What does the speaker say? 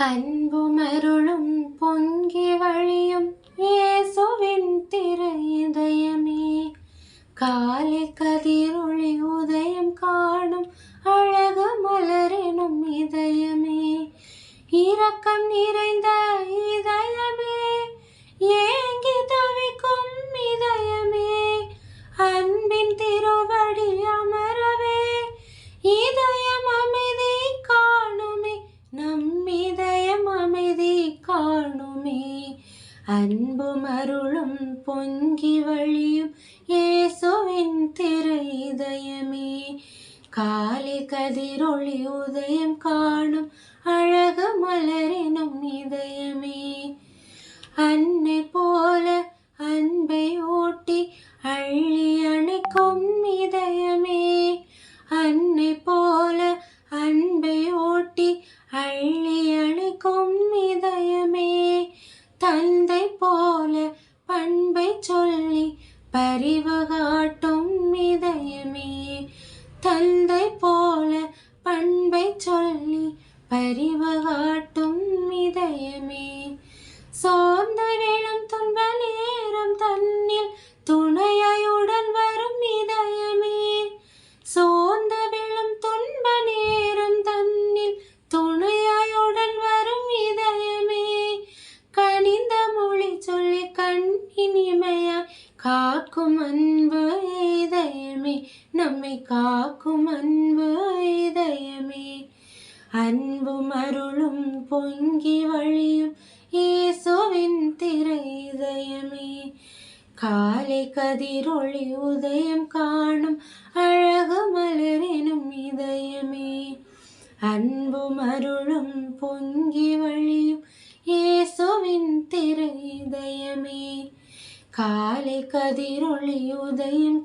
அன்புமருளும் பொங்கி வழியும் இயேசுவின் திரு இதயமே காலை கதிரொளி உதயம் காணும் அன்பும் அருளும் பொங்கி வழியும் இயேசுவின் திரு இதயமே காலை கதிரொளி உதயம் காணும் அழகு மலரினும் இதயமே. அன்னை போல அன்பை ஓட்டி அள்ளி அணைக்கும் இதயம் சொல்லி இதயமே. தந்தை போல பண்பை சொல்லி பரிவுகாட்டும் இதயமே. சோ காக்கும் அன்பு இதயமே நம்மை காக்கும் அன்பு இதயமே. அன்பும் அருளும் பொங்கி வழியும் இயேசுவின் திரை இதயமே காலை கதிரொளி உதயம் காணும் அழகு மலரெனும் இதயமே. அன்பும் அருளும் பொங்கி வழியும் இயேசுவின் திரு இதயமே காலை கதிரொளி உதயம்